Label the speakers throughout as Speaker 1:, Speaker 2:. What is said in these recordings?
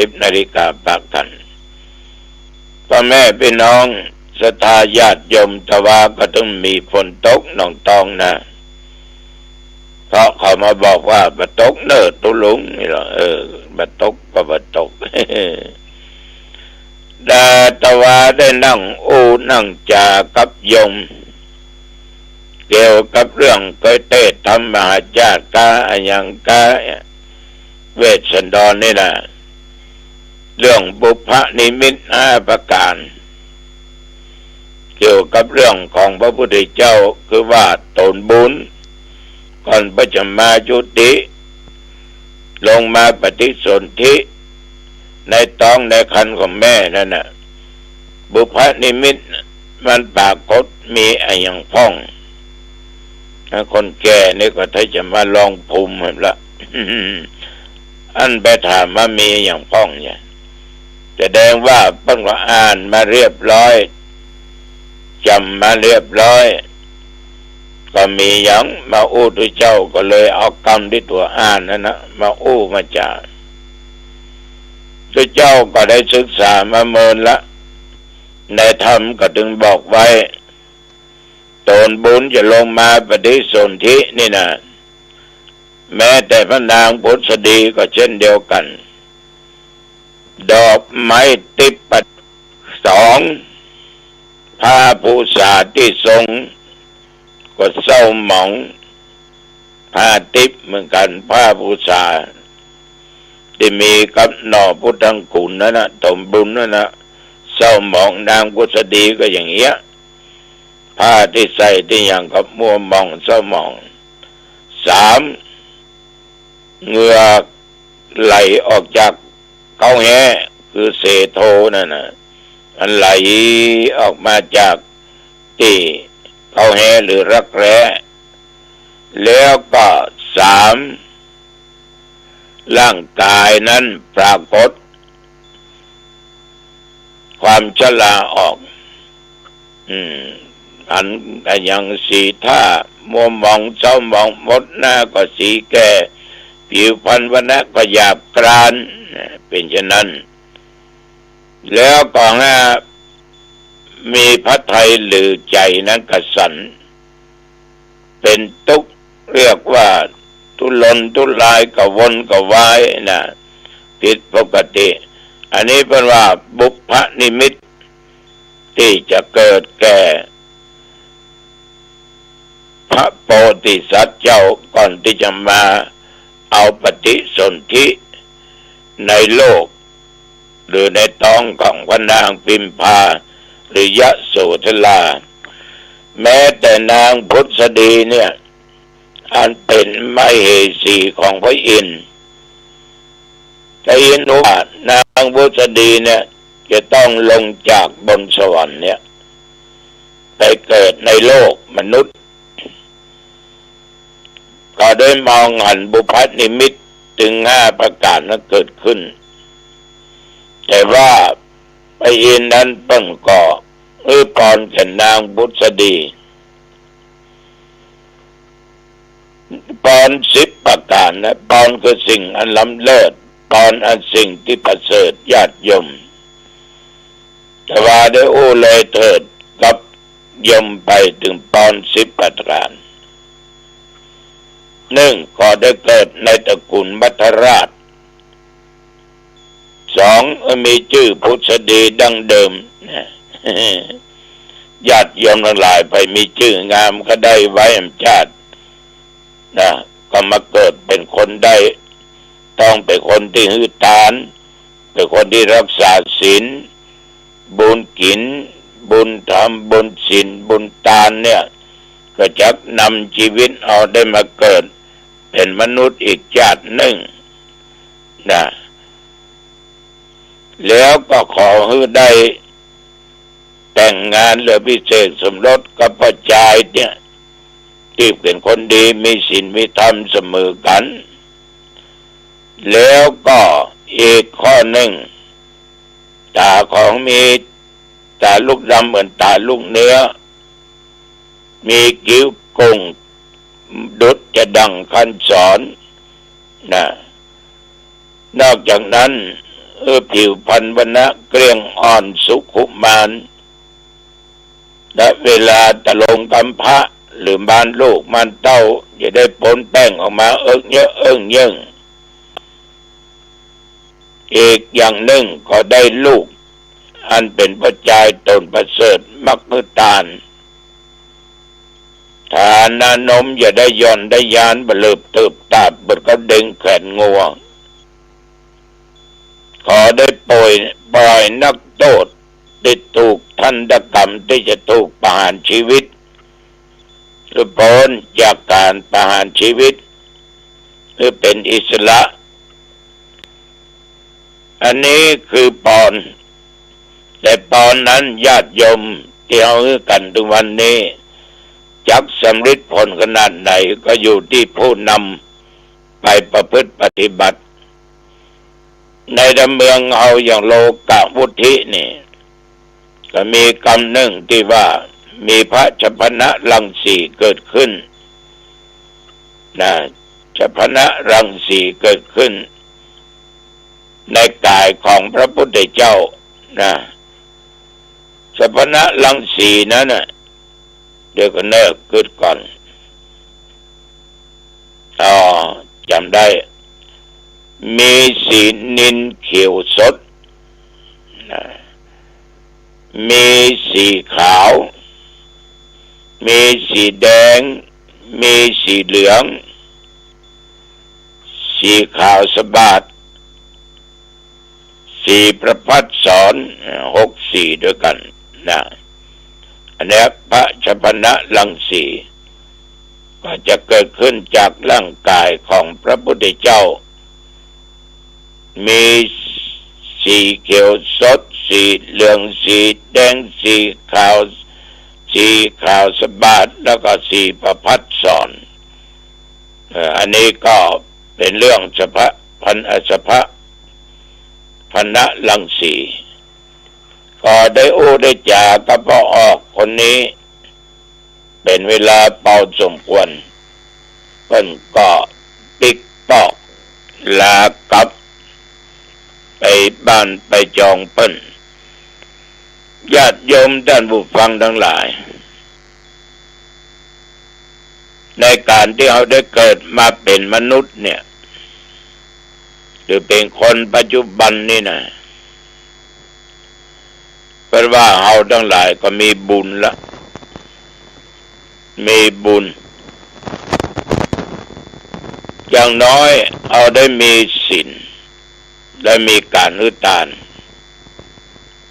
Speaker 1: สิบนาฬิกาปากกันพ่อแม่พี่น้องสถาญาติยมตะวาก็ต้องมีฝนตกน้องตองนะ เพราะเขามาบอกว่าบะตกเนอตุลุงนี่หรอเออบะตกก็บะตกดาตวาได้นั่งอูนั่งจากับยม เกี่ยวกับเรื่องเคยเตะทำมหาจาติกาอันยังกาเวชสันดรนนี่นะ เรื่องบุพนิมิตห้าประการ เกี่ยวกับเรื่องของพระพุทธเจ้าคือว่าตนบุญ ก่อนปัจมาจุติ ลงมาปฏิสนธิ ในท้องในคันของแม่นั่นน่ะบุพนิมิตมันปรากฏมีอะไรอย่างพ้องถ้าคนแก่นี่ก็ถ้าจะมาลองภูมิละ อันไปถามว่ามีอย่างพ้องเนี่ย แสดงว่าเพิ่งอ่านมาเรียบร้อยจำมาเรียบร้อย ก็มีอย่างมาอู้ตัวยเจ้าก็เลยเอากรรมที่ตัวอ่านนั่นนะมาอู้มาจากตัวเจ้าก็ได้ศึกษามาเมินละ ในธรรมก็ถึงบอกไว้ตนบุญจะลงมาปฏิสนธินี่นะแม้แต่พระนางพุทธดีก็เช่นเดียวกัน ดอกไม้ติปัดสองพาผู้สาที่ทรงก็เศร้าหมองผ้าติปเหมือนกันผ้าผู้สาที่มีกับหน่อพุทธังขุนนั่นนะตมบุญนั่นนะเศร้าหมองนางพุทธดีก็อย่างเงี้ยผ้าที่ใส่ที่อย่างกับมัวมองเศร้าหมองสามเหงื่อไหลออกจาก เกาแห่คือเศโทนั่นนะอันไหลออกมาจากที่เกาแห่หรือรักแร้แล้วก็สามร่างกายนั้นปรากฏ ความชราออก อืม อันก็ยังสีท่ามัวมองเจ้ามองมดหน้าก็สีแก่ ผิวพันวันะก็หยาบกรานเป็นเช่นนั้น แล้วก็ฮะมีพระไทยหรือใจนั้นกระสัน เป็นตุกเรียกว่าทุลนทุลายกวนกวายนะผิดปกติ อันนี้เป็นว่าบุพนิมิต ที่จะเกิดแก่ พระโพธิสัตว์เจ้าก่อนที่จะมา เอาปฏิสนธิในโลก หรือในท้องของพระนางพิมพาหรือยะโสธลา แม้แต่นางพุทธดีเนี่ย อันเป็นไม่เหสีของพระอินทร์จะเห็นว่านางพุทธดีเนี่ย จะต้องลงจากบนสวรรค์เนี่ย ไปเกิดในโลกมนุษย์ ก็ได้มองหันบุพนิมิตถึงห้าประการนั้นเกิดขึ้น แต่ว่าไปอินนั้นเปิ้งก่อเออปอนแก่นางบุษดีปอนสิบประการนะปอนคือสิ่งอันล้ำเลิศปอนอันสิ่งที่ประเสริฐญาติยมแต่ว่าได้โอ้เลยเถิดกับยมไปถึงปอนสิบประการ หนึ่งก็ได้เกิดในตระกูลมัทราชสองมีชื่อพุทธดีดังเดิมญาติยมทั้งหลายไปมีชื่องามก็ได้ไว้อำชาตินะก็มาเกิดเป็นคนได้ ต้องเป็นคนที่หือตานเป็นคนที่รักษาศีลบุญกิน บุญธรรมบุญศีลบุญตานเนี่ย ก็จะนำชีวิตเอาได้มาเกิด เป็นมนุษย์อีกชาติหนึ่งนะแล้วก็ขอให้ได้แต่งงานหรือพิเศษสมรสกับพระจายเนี่ยที่เป็นคนดีมีศีลมีธรรมเสมอกัน แล้วก็อีกข้อหนึ่ง ตาของมีตาลูกดำเหมือนตาลูกเนื้อ มีกิ้วกง ดุดจะดังคันสอนนะนอกจากนั้นเออผิวพันวนะเกรียงอ่อนสุขุมานและเวลาตะลงกำพระหรือบ้านลูกมันเต้าจะได้ปนแป้งออกมาเอิกเยอะเอิงเยิ่งอีกอย่างหนึ่งก็ได้ลูก อันเป็นปัจจัยตนประเสริฐมักมือตาล ฐานานมอย่าได้ย่อนได้ยานบลืบตืบตาบบดก็ดึงแขนงัวขอได้ปล่อยปล่อยนักโทษติดถูกทันตกรรมที่จะถูกประหารชีวิตหรือพ้นจากการประหารชีวิต หรือเป็นอิสระ อันนี้คือปอน แต่ปอนนั้นญาติโยมที่เอากันทุกวันนี้ จักสำฤทธิ์ผลขนาดไหนก็อยู่ที่ผู้นำไปประพฤติปฏิบัติ ในดำเมืองเอาอย่างโลกะวุธินี่ก็มีกรรมหนึ่งที่ว่ามีพระชพนะรังสีเกิดขึ้นนะชพนะรังสีเกิดขึ้น ในกายของพระพุทธเจ้านะชพนะรังสีนั้นนะ เดี๋ยวก็เนิกเกิดก่อนอ๋อจำได้ มีสีนินเขียวสดนะมีสีขาว มีสีแดง มีสีเหลือง สีขาวสบาดสีประพัดสอนหกสีด้วยกันนะ นนี้พระชปนะลังสีก็จะเกิดขึ้นจากร่างกายของพระพุทธเจ้า มีสีเขียวสด สีเหลืองสีแดงสีขาว สีขาวสบาดแล้วก็สีประพัดสอนอันนี้ก็เป็นเรื่องเฉพาะพันอสภะพันะลังสีก็ได้โอ้ได้จากับพ่อออก คนนี้ เป็นเวลาเป่าสมควรเพิ่นก็ปิกปอกลากับ ไปบ้านไปจองเปิ้นญาติโยมท่านผู้ฟังทั้งหลาย ในการที่เขาได้เกิดมาเป็นมนุษย์เนี่ย หรือเป็นคนปัจจุบันนี่นะ เพราะว่าเขาทั้งหลายก็มีบุญละมีบุญ อย่างน้อยเอาได้มีศีลได้มีการอุตาน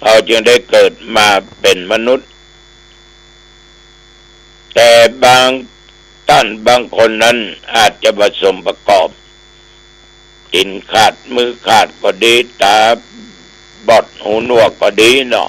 Speaker 1: เขาจึงได้เกิดมาเป็นมนุษย์ แต่บางท่านบางคนนั้นอาจจะผสมประกอบกินขาดมือขาดก็ดีตาบอดหูหนวกก็ดีเนาะ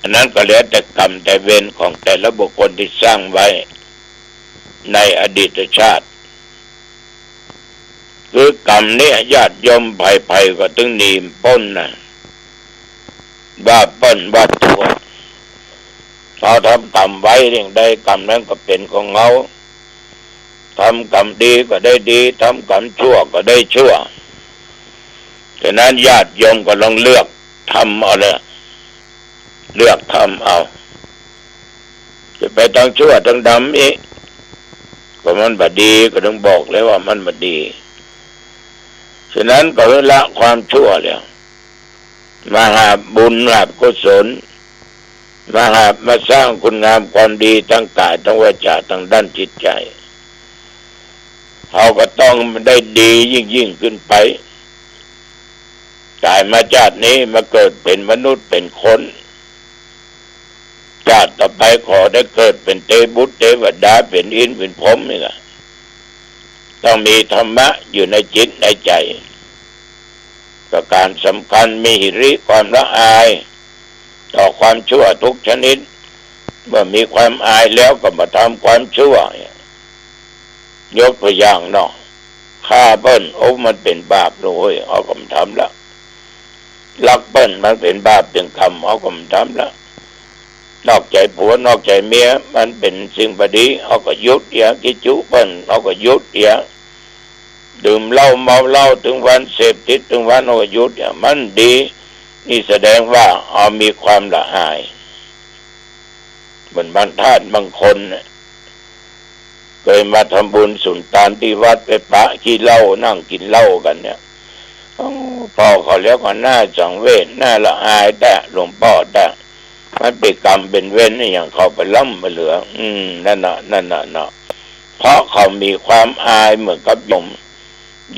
Speaker 1: อันนั้นก็แล้วแต่กรรมแต่เวรของแต่ละบุคคลที่สร้างไว้ในอดีตชาติ คือกรรมเนี่ยญาติยมภัยภัยก็ตึงหนีมป้นนะว่าป้นว่าตัวเขาทำกรรมไว้เรื่องใดกรรมนั้นก็เป็นของเขาทำกรรมดีก็ได้ดีทำกรรมชั่วก็ได้ชั่วฉะนั้นญาติยมก็ลองเลือกทำเอาเลย เลือกทำเอา จะไปทั้งชั่วทั้งดำอีกก็มันบดีก็ต้องบอกเลยว่ามันบดี ฉะนั้นก็ละความชั่วแล้วมาหาบุญหากุศลมาหามาสร้างคุณงามความดีทั้งกายทั้งวาจาทั้งด้านจิตใจเขาก็ต้องได้ดียิ่งยิ่งขึ้นไปกายมาจาตินี้มาเกิดเป็นมนุษย์เป็นคน ชาติต่อไปขอได้เกิดเป็นเทบุตรเทวดาเป็นอินเป็นพรมนี่แหละต้องมีธรรมะอยู่ในจิตในใจประการสำคัญมีหิริความละอาย ต่อความชั่วทุกชนิด เมื่อมีความอายแล้วก็มาทำความชั่วยกตัวอย่างเนาะฆ่าเปิ้ลโอ้มันเป็นบาปเลยเอาก็มทำละลักเปิ้ลมันเป็นบาปเป็นคำเอาก็มทำละ นอกใจผัวนอกใจเมียมันเป็นสิ่งบดีเอาก็ยุดเดียกิจุปิ้ลเอาก็ยุดเดียดื่มเหล้าเมาเหล้าถึงวันเสพติดถึงวันโอยุดเนี่ยมันดี นี่แสดงว่าเอามีความละอายเหมือนบรรทาตบางคนเนี่ยเคยมาทำบุญสุนทานที่วัดไปปะกินเหล้านั่งกินเหล้ากันเนี่ยพ่อเขาเรียกว่าหน้าจังเวทหน้าละอายแต่หลวงพ่อแต่ มันเป็นกรรมเป็นเว้นอย่างเขาไปล่ำไปเหลือ อืมนั่นเน่ะนั่นเน่ะเนาะเพราะเขามีความอายเหมือนกับยม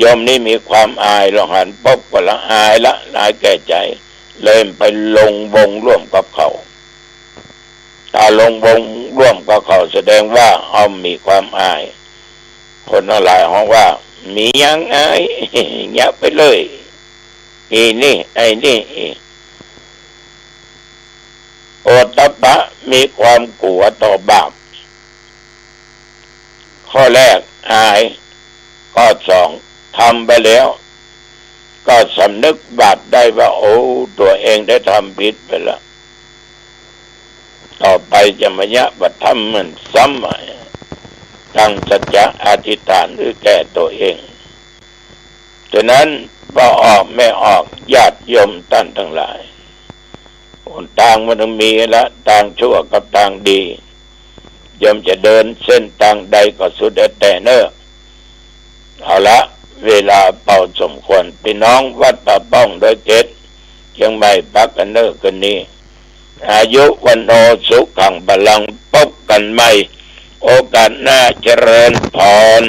Speaker 1: ยมนี่มีความอายเราหันปุ๊บก็ละอายละอายแก่ใจ เลยไปลงวงร่วมกับเขาถ้าลงวงร่วมกับเขาแสดงว่าเอามีความอาย คนทั้งหลายห้องว่า มียังอายอย่าไปเลยอีนี่ไอ้นี่อ ตตปะมีความกลัวต่อบาป ข้อแรกอาย ข้อสองทำไปแล้ว ก็สำนึกบาปได้ว่าโอ้ตัวเองได้ทำผิดไปแล้วต่อไปจะมายะบัตทำเหมือนซ้ำใหม่ตั้งสัจจะอธิษฐานหรือแก้ตัวเองฉะนั้นพอออกไม่ออกญาติโยมท่านทั้งหลาย ต่างมันต้องมีละต่างชั่วกับต่างดีโยมจะเดินเส้นทางใดก็สุดแต่เนอเอาละ เวลาเป่าสมควรพี่น้องวัดป่าป้องโดยเกตเชียงใหม่ปักกันเนอกันนี้ อายุวันโนสุขังบาลังพบกันใหม่ โอกาสหน้าเจริญพร